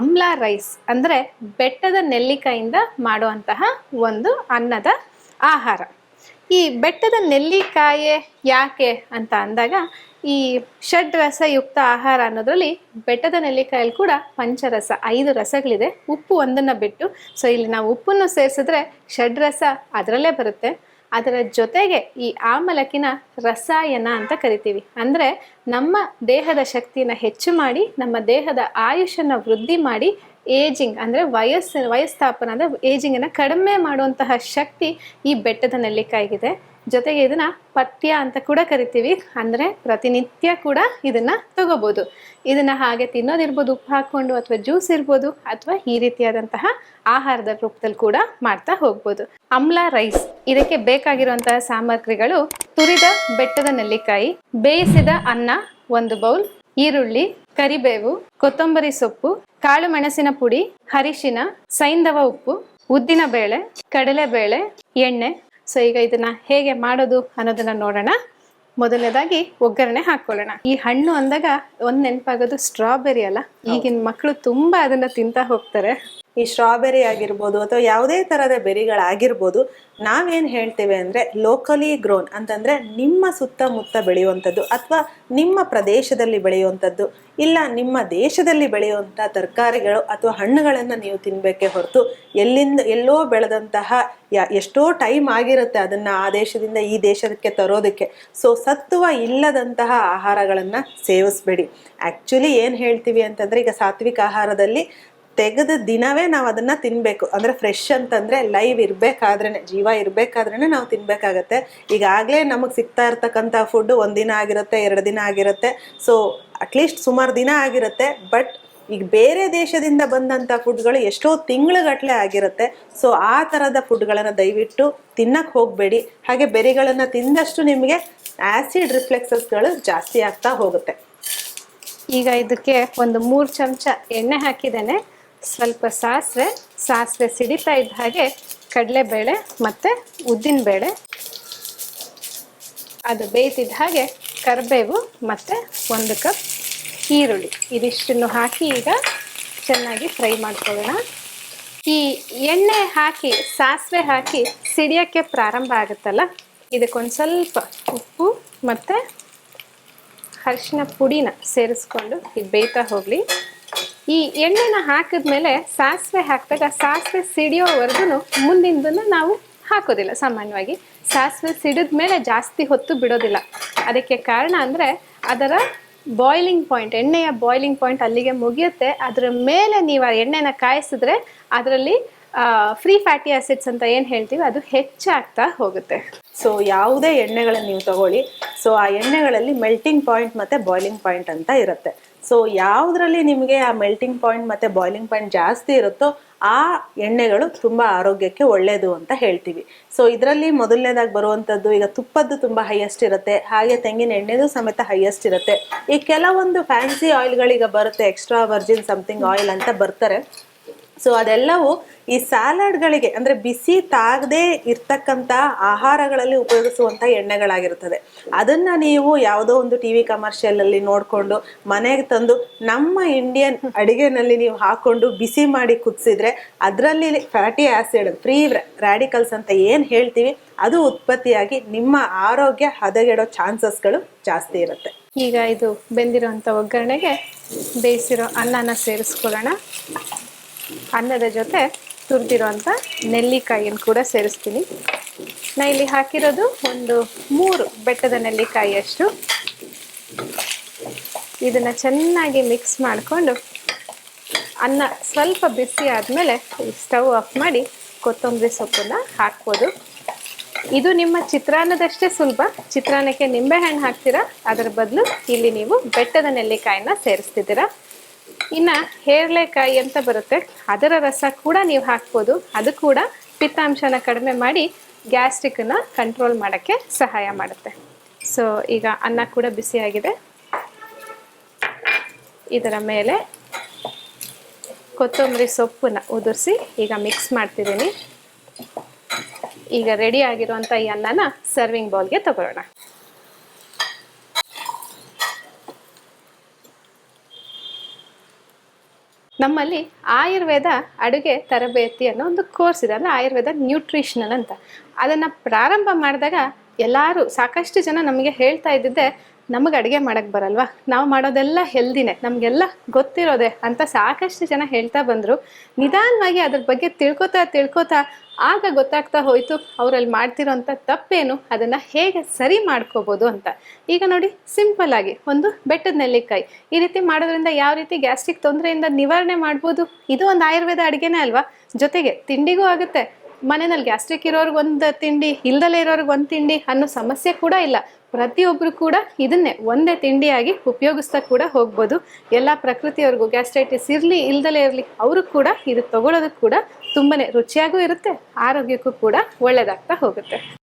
ಅಮ್ಲ rice ಅಂದರೆ ಬೆಟ್ಟದ ನೆಲ್ಲಿಕಾಯಿಂದ ಮಾಡುವಂತಹ ಒಂದು ಅನ್ನದ ಆಹಾರ. ಈ ಬೆಟ್ಟದ ನೆಲ್ಲಿಕಾಯೇ ಯಾಕೆ ಅಂತ ಅಂದಾಗ, ಈ ಷಡ್ರಸಯುಕ್ತ ಆಹಾರ ಅನ್ನೋದ್ರಲ್ಲಿ ಬೆಟ್ಟದ ನೆಲ್ಲಿಕಾಯಲ್ಲಿ ಕೂಡ ಪಂಚರಸ, ಐದು ರಸಗಳಿದೆ. ಉಪ್ಪು ಒಂದನ್ನು ಬಿಟ್ಟು ಸೊ ಇಲ್ಲಿ ನಾವು ಉಪ್ಪನ್ನು ಸೇರಿಸಿದ್ರೆ ಷಡ್ ರಸ ಅದರಲ್ಲೇ ಬರುತ್ತೆ. ಅದರ ಜೊತೆಗೆ ಈ ಆಮಲಕಿನ ರಸಾಯನ ಅಂತ ಕರಿತೀವಿ. ಅಂದರೆ ನಮ್ಮ ದೇಹದ ಶಕ್ತಿಯನ್ನು ಹೆಚ್ಚು ಮಾಡಿ, ನಮ್ಮ ದೇಹದ ಆಯುಷನ್ನು ವೃದ್ಧಿ ಮಾಡಿ ಏಜಿಂಗ್ ಅಂದರೆ ವಯಸ್ಸು, ವಯಸ್ಸಾಪನ ಅಂದರೆ ಏಜಿಂಗನ್ನು ಕಡಿಮೆ ಮಾಡುವಂತಹ ಶಕ್ತಿ ಈ ಬೆಟ್ಟದ ನೆಲ್ಲಿಕಾಯಿಗಿದೆ. ಜೊತೆಗೆ ಇದನ್ನ ಪಥ್ಯ ಅಂತ ಕೂಡ ಕರಿತೀವಿ. ಅಂದ್ರೆ ಪ್ರತಿನಿತ್ಯ ಕೂಡ ಇದನ್ನ ತಗೋಬಹುದು ಇದನ್ನ ಹಾಗೆ ತಿನ್ನೋದಿರ್ಬೋದು ಉಪ್ಪು ಹಾಕೊಂಡು ಅಥವಾ ಜ್ಯೂಸ್ ಇರ್ಬೋದು, ಅಥವಾ ಈ ರೀತಿಯಾದಂತಹ ಆಹಾರದ ರೂಪದಲ್ಲಿ ಕೂಡ ಮಾಡ್ತಾ ಹೋಗ್ಬೋದು. ಅಮ್ಲ ರೈಸ್, ಇದಕ್ಕೆ ಬೇಕಾಗಿರುವಂತಹ ಸಾಮಗ್ರಿಗಳು ತುರಿದ ಬೆಟ್ಟದ ನೆಲ್ಲಿಕಾಯಿ, ಬೇಯಿಸಿದ ಅನ್ನ ಒಂದು ಬೌಲ್, ಈರುಳ್ಳಿ, ಕರಿಬೇವು, ಕೊತ್ತಂಬರಿ ಸೊಪ್ಪು, ಕಾಳು ಮೆಣಸಿನ ಪುಡಿ ಹರಿಶಿನ ಸೈಂಧವ ಉಪ್ಪು ಉದ್ದಿನ ಬೇಳೆ ಕಡಲೆಬೇಳೆ, ಎಣ್ಣೆ ಸೊ ಈಗ ಇದನ್ನ ಹೇಗೆ ಮಾಡೋದು ಅನ್ನೋದನ್ನ ನೋಡೋಣ. ಮೊದಲನೇದಾಗಿ ಒಗ್ಗರಣೆ ಹಾಕೊಳ್ಳೋಣ. ಈ ಹಣ್ಣು ಅಂದಾಗ ಒಂದ್ ನೆನಪಾಗೋದು ಸ್ಟ್ರಾಬೆರಿ ಅಲ್ಲ? ಈಗಿನ ಮಕ್ಕಳು ತುಂಬಾ ಅದನ್ನ ತಿಂತಾ ಹೋಗ್ತಾರೆ. ಈ ಸ್ಟ್ರಾಬೆರಿ ಆಗಿರ್ಬೋದು ಅಥವಾ ಯಾವುದೇ ತರಹದ ಬೆರಿಗಳಾಗಿರ್ಬೋದು ನಾವೇನ್ ಹೇಳ್ತೇವೆ ಅಂದ್ರೆ ಲೋಕಲಿ ಗ್ರೋನ್ ಅಂತಂದ್ರೆ ನಿಮ್ಮ ಸುತ್ತಮುತ್ತ ಬೆಳೆಯುವಂಥದ್ದು ಅಥವಾ ನಿಮ್ಮ ಪ್ರದೇಶದಲ್ಲಿ ಬೆಳೆಯುವಂಥದ್ದು. ಇಲ್ಲ, ನಿಮ್ಮ ದೇಶದಲ್ಲಿ ಬೆಳೆಯುವಂಥ ತರಕಾರಿಗಳು ಅಥವಾ ಹಣ್ಣುಗಳನ್ನು ನೀವು ತಿನ್ನಬೇಕೇ ಹೊರತು ಎಲ್ಲಿಂದ ಎಲ್ಲೋ ಬೆಳೆದಂತಹ ಯಾ, ಎಷ್ಟೋ ಟೈಮ್ ಆಗಿರುತ್ತೆ ಅದನ್ನು ಆ ದೇಶದಿಂದ ಈ ದೇಶಕ್ಕೆ ತರೋದಕ್ಕೆ. ಸೊ, ಸತ್ವ ಇಲ್ಲದಂತಹ ಆಹಾರಗಳನ್ನು ಸೇವಿಸ್ಬೇಡಿ. ಆ್ಯಕ್ಚುಲಿ ಏನು ಹೇಳ್ತೀವಿ ಅಂತಂದರೆ ಈಗ ಸಾತ್ವಿಕ ಆಹಾರದಲ್ಲಿ ತೆಗೆದ ದಿನವೇ ನಾವು ಅದನ್ನ ತಿನ್ನಬೇಕು ಅಂದ್ರೆ ಫ್ರೆಶ್ ಅಂತಂದ್ರೆ ಲೈವ್ ಇರಬೇಕಾದ್ರೆ ಜೀವ ಇರಬೇಕಾದ್ರೇ ನಾವು ತಿನ್ನಬೇಕಾಗತ್ತೆ ಈಗಾಗಲೇ ನಮಗೆ ಸಿಗ್ತಾ ಇರ್ತಕ್ಕಂಥ ಫುಡ್ ಒಂದಿನ ಆಗಿರುತ್ತೆ, ಎರಡು ದಿನ ಆಗಿರುತ್ತೆ. ಸೊ ಅಟ್ಲೀಸ್ಟ್ ಸುಮಾರು ದಿನ ಆಗಿರುತ್ತೆ. ಬಟ್ ಈಗ ಬೇರೆ ದೇಶದಿಂದ ಬಂದಂಥ ಫುಡ್ಗಳು ಎಷ್ಟೋ ತಿಂಗಳುಗಟ್ಲೆ ಆಗಿರುತ್ತೆ. ಸೊ ಆ ಥರದ ಫುಡ್ಗಳನ್ನು ದಯವಿಟ್ಟು ತಿನ್ನಕ್ಕೆ ಹೋಗಬೇಡಿ. ಹಾಗೆ ಬೆರಿಗಳನ್ನು ತಿಂದಷ್ಟು ನಿಮಗೆ ಆ್ಯಸಿಡ್ ರಿಫ್ಲೆಕ್ಸಸ್ಗಳು ಜಾಸ್ತಿ ಆಗ್ತಾ ಹೋಗುತ್ತೆ. ಈಗ ಇದಕ್ಕೆ ಒಂದು ಮೂರು ಚಮಚ ಎಣ್ಣೆ ಹಾಕಿದ್ದೇನೆ. ಸ್ವಲ್ಪ ಸಾಸಿವೆ ಸಾಸಿವೆ ಸಿಡಿತಾ ಇದ್ದ ಹಾಗೆ ಕಡಲೆಬೇಳೆ ಮತ್ತು ಉದ್ದಿನಬೇಳೆ. ಅದು ಬೇಯ್ತಿದ್ದ ಹಾಗೆ ಕರಿಬೇವು ಮತ್ತು ಒಂದು ಕಪ್ ಈರುಳ್ಳಿ. ಇದಿಷ್ಟನ್ನು ಹಾಕಿ ಈಗ ಚೆನ್ನಾಗಿ ಫ್ರೈ ಮಾಡ್ಕೊಳ್ಳೋಣ. ಈ ಎಣ್ಣೆ ಹಾಕಿ, ಸಾಸಿವೆ ಹಾಕಿ ಸಿಡಿಯೋಕ್ಕೆ ಪ್ರಾರಂಭ ಆಗುತ್ತಲ್ಲ, ಇದಕ್ಕೊಂದು ಸ್ವಲ್ಪ ಉಪ್ಪು ಮತ್ತು ಅರಿಶಿನ ಪುಡಿನ ಸೇರಿಸ್ಕೊಂಡು ಇದು ಬೇಯ್ತಾ ಹೋಗಲಿ. ಈ ಎಣ್ಣೆನ ಹಾಕಿದ್ಮೇಲೆ ಸಾಸಿವೆ ಹಾಕಿದಾಗ ಸಾಸಿವೆ ಸಿಡಿಯೋವರೆಗೂ ಮುಂದಿನ ನಾವು ಹಾಕೋದಿಲ್ಲ ಸಾಮಾನ್ಯವಾಗಿ. ಸಾಸಿವೆ ಸಿಡಿದ ಮೇಲೆ ಜಾಸ್ತಿ ಹೊತ್ತು ಬಿಡೋದಿಲ್ಲ. ಅದಕ್ಕೆ ಕಾರಣ ಅಂದರೆ ಅದರ ಬಾಯ್ಲಿಂಗ್ ಪಾಯಿಂಟ್ ಎಣ್ಣೆಯ ಬಾಯ್ಲಿಂಗ್ ಪಾಯಿಂಟ್ ಅಲ್ಲಿಗೆ ಮುಗಿಯುತ್ತೆ. ಅದರ ಮೇಲೆ ನೀವು ಆ ಎಣ್ಣೆನ ಕಾಯಿಸಿದ್ರೆ ಅದರಲ್ಲಿ ಫ್ರೀ ಫ್ಯಾಟಿ ಆಸಿಡ್ಸ್ ಅಂತ ಏನು ಹೇಳ್ತೀವಿ, ಅದು ಹೆಚ್ಚಾಗ್ತಾ ಹೋಗುತ್ತೆ. ಸೊ ಯಾವುದೇ ಎಣ್ಣೆಗಳನ್ನು ನೀವು ತಗೊಳ್ಳಿ. ಸೊ ಆ ಎಣ್ಣೆಗಳಲ್ಲಿ ಮೆಲ್ಟಿಂಗ್ ಪಾಯಿಂಟ್ ಮತ್ತು ಬಾಯ್ಲಿಂಗ್ ಪಾಯಿಂಟ್ ಅಂತ ಇರುತ್ತೆ. ಸೊ ಯಾವುದರಲ್ಲಿ ನಿಮಗೆ ಆ ಮೆಲ್ಟಿಂಗ್ ಪಾಯಿಂಟ್ ಮತ್ತು ಬಾಯ್ಲಿಂಗ್ ಪಾಯಿಂಟ್ ಜಾಸ್ತಿ ಇರುತ್ತೋ ಆ ಎಣ್ಣೆಗಳು ತುಂಬ ಆರೋಗ್ಯಕ್ಕೆ ಒಳ್ಳೆಯದು ಅಂತ ಹೇಳ್ತೀವಿ. ಸೊ ಇದರಲ್ಲಿ ಮೊದಲನೇದಾಗಿ ಬರುವಂಥದ್ದು ಈಗ ತುಪ್ಪದ್ದು ತುಂಬ ಹೈಯೆಸ್ಟ್ ಇರುತ್ತೆ. ಹಾಗೆ ತೆಂಗಿನ ಎಣ್ಣೆದು ಸಮೇತ ಹೈಯೆಸ್ಟ್ ಇರುತ್ತೆ. ಈ ಕೆಲವೊಂದು ಫ್ಯಾನ್ಸಿ ಆಯಿಲ್ಗಳೀಗ ಬರುತ್ತೆ ಎಕ್ಸ್ಟ್ರಾ ವರ್ಜಿನ್ ಸಮಥಿಂಗ್ ಆಯಿಲ್ ಅಂತ ಬರ್ತಾರೆ. ಸೊ ಅದೆಲ್ಲವೂ ಈ ಸ್ಯಾಲಡ್ಗಳಿಗೆ ಅಂದರೆ ಬಿಸಿ ತಾಗದೇ ಇರ್ತಕ್ಕಂಥ ಆಹಾರಗಳಲ್ಲಿ ಉಪಯೋಗಿಸುವಂಥ ಎಣ್ಣೆಗಳಾಗಿರ್ತದೆ ಅದನ್ನು ನೀವು ಯಾವುದೋ ಒಂದು ಟಿ ವಿ ಕಮರ್ಷಿಯಲಲ್ಲಿ ನೋಡಿಕೊಂಡು ಮನೆಗೆ ತಂದು ನಮ್ಮ ಇಂಡಿಯನ್ ಅಡಿಗೆನಲ್ಲಿ ನೀವು ಹಾಕ್ಕೊಂಡು ಬಿಸಿ ಮಾಡಿ ಕುದಿಸಿದ್ರೆ ಅದರಲ್ಲಿ ಫ್ಯಾಟಿ ಆ್ಯಸಿಡ್ ಫ್ರೀ ರ್ಯಾಡಿಕಲ್ಸ್ ಅಂತ ಏನು ಹೇಳ್ತೀವಿ, ಅದು ಉತ್ಪತ್ತಿಯಾಗಿ ನಿಮ್ಮ ಆರೋಗ್ಯ ಹದಗೆಡೋ ಚಾನ್ಸಸ್ಗಳು ಜಾಸ್ತಿ ಇರುತ್ತೆ. ಈಗ ಇದು ಬೆಂದಿರೋಂಥ ಒಗ್ಗರಣೆಗೆ ಬೇಯಿಸಿರೋ ಅನ್ನನ ಸೇರಿಸ್ಕೊಳ್ಳೋಣ. ಅನ್ನದ ಜೊತೆ ತುರಿದಿರುವಂಥ ನೆಲ್ಲಿಕಾಯಿಯನ್ನು ಕೂಡ ಸೇರಿಸ್ತೀನಿ. ನಾ ಇಲ್ಲಿ ಹಾಕಿರೋದು ಒಂದು ಮೂರು ಬೆಟ್ಟದ ನೆಲ್ಲಿಕಾಯಿಯಷ್ಟು ಇದನ್ನು ಚೆನ್ನಾಗಿ ಮಿಕ್ಸ್ ಮಾಡಿಕೊಂಡು ಅನ್ನ ಸ್ವಲ್ಪ ಬಿಸಿ ಆದಮೇಲೆ ಸ್ಟವ್ ಆಫ್ ಮಾಡಿ ಕೊತ್ತಂಬರಿ ಸೊಪ್ಪನ್ನು ಹಾಕ್ಬೋದು. ಇದು ನಿಮ್ಮ ಚಿತ್ರಾನ್ನದಷ್ಟೇ ಸುಲಭ. ಚಿತ್ರಾನ್ನಕ್ಕೆ ನಿಂಬೆಹಣ್ಣು ಹಾಕ್ತೀರಾ? ಅದರ ಬದಲು ಇಲ್ಲಿ ನೀವು ಬೆಟ್ಟದ ನೆಲ್ಲಿಕಾಯಿನ ಸೇರಿಸ್ತಿದ್ದೀರಾ? ಇನ್ನು ಹೇರ್ಲೆಕಾಯಿ ಅಂತ ಬರುತ್ತೆ. ಅದರ ರಸ ಕೂಡ ನೀವು ಹಾಕ್ಬೋದು. ಅದು ಕೂಡ ಪಿತ್ತಾಂಶನ ಕಡಿಮೆ ಮಾಡಿ ಗ್ಯಾಸ್ಟ್ರಿಕ್ಕನ್ನು ಕಂಟ್ರೋಲ್ ಮಾಡೋಕ್ಕೆ ಸಹಾಯ ಮಾಡುತ್ತೆ. ಸೊ ಈಗ ಅನ್ನ ಕೂಡ ಬಿಸಿಯಾಗಿದೆ. ಇದರ ಮೇಲೆ ಕೊತ್ತಂಬರಿ ಸೊಪ್ಪನ್ನ ಉದುರಿಸಿ ಈಗ ಮಿಕ್ಸ್ ಮಾಡ್ತಿದ್ದೀನಿ. ಈಗ ರೆಡಿ ಆಗಿರುವಂತ ಈ ಅನ್ನನ ಸರ್ವಿಂಗ್ ಬೌಲ್ಗೆ ತಗೊಳ್ಳೋಣ. ನಮ್ಮಲ್ಲಿ ಆಯುರ್ವೇದ ಅಡುಗೆ ತರಬೇತಿ ಅನ್ನೋ ಒಂದು ಕೋರ್ಸ್ ಇದೆ. ಅಂದರೆ ಆಯುರ್ವೇದ ನ್ಯೂಟ್ರಿಷನಲ್ ಅಂತ. ಅದನ್ನು ಪ್ರಾರಂಭ ಮಾಡಿದಾಗ ಎಲ್ಲರೂ ಸಾಕಷ್ಟು ಜನ ನಮಗೆ ಹೇಳ್ತಾ ಇದ್ದಿದ್ದೆ ನಮಗೆ ಅಡುಗೆ ಮಾಡೋಕ್ಕೆ ಬರಲ್ವಾ? ನಾವು ಮಾಡೋದೆಲ್ಲ ಹೆಲ್ದಿನೇ. ನಮಗೆಲ್ಲ ಗೊತ್ತಿರೋದೆ ಅಂತ ಸಾಕಷ್ಟು ಜನ ಹೇಳ್ತಾ ಬಂದರು. ನಿಧಾನವಾಗಿ ಅದ್ರ ಬಗ್ಗೆ ತಿಳ್ಕೊತಾ ತಿಳ್ಕೊತಾ ಆಗ ಗೊತ್ತಾಗ್ತಾ ಹೋಯಿತು ಅವರಲ್ಲಿ ಮಾಡ್ತಿರೋಂಥ ತಪ್ಪೇನು? ಅದನ್ನು ಹೇಗೆ ಸರಿ ಮಾಡ್ಕೋಬೋದು ಅಂತ. ಈಗ ನೋಡಿ, ಸಿಂಪಲ್ ಆಗಿ ಒಂದು ಬೆಟ್ಟದ ನೆಲ್ಲಿಕಾಯಿ. ಈ ರೀತಿ ಮಾಡೋದ್ರಿಂದ ಯಾವ ರೀತಿ ಗ್ಯಾಸ್ಟ್ರಿಕ್ ತೊಂದರೆಯಿಂದ ನಿವಾರಣೆ ಮಾಡ್ಬೋದು? ಇದು ಒಂದು ಆಯುರ್ವೇದ ಅಡುಗೆನೇ ಅಲ್ವಾ? ಜೊತೆಗೆ ತಿಂಡಿಗೂ ಆಗುತ್ತೆ. ಮನೆಯಲ್ಲಿ ಗ್ಯಾಸ್ಟ್ರಿಕ್ ಇರೋರ್ಗೆ ಒಂದು ತಿಂಡಿ, ಇಲ್ದಲೇ ಇರೋರ್ಗೆ ಒಂದು ತಿಂಡಿ ಅನ್ನೋ ಸಮಸ್ಯೆ ಕೂಡ ಇಲ್ಲ. ಪ್ರತಿಯೊಬ್ಬರು ಕೂಡ ಇದನ್ನೇ ಒಂದೇ ತಿಂಡಿಯಾಗಿ ಉಪಯೋಗಿಸ್ತಾ ಕೂಡ ಹೋಗ್ಬೋದು. ಎಲ್ಲ ಪ್ರಕೃತಿಯವ್ರಿಗೂ ಗ್ಯಾಸ್ಟ್ರೈಟಿಸ್ ಇರಲಿ, ಇಲ್ದಲೇ ಇರಲಿ, ಅವರು ಕೂಡ ಇದು ತಗೊಳ್ಳೋದಕ್ಕೆ ಕೂಡ ತುಂಬಾ ರುಚಿಯಾಗೂ ಇರುತ್ತೆ, ಆರೋಗ್ಯಕ್ಕೂ ಕೂಡ ಒಳ್ಳೆಯದಾಗ್ತಾ ಹೋಗುತ್ತೆ.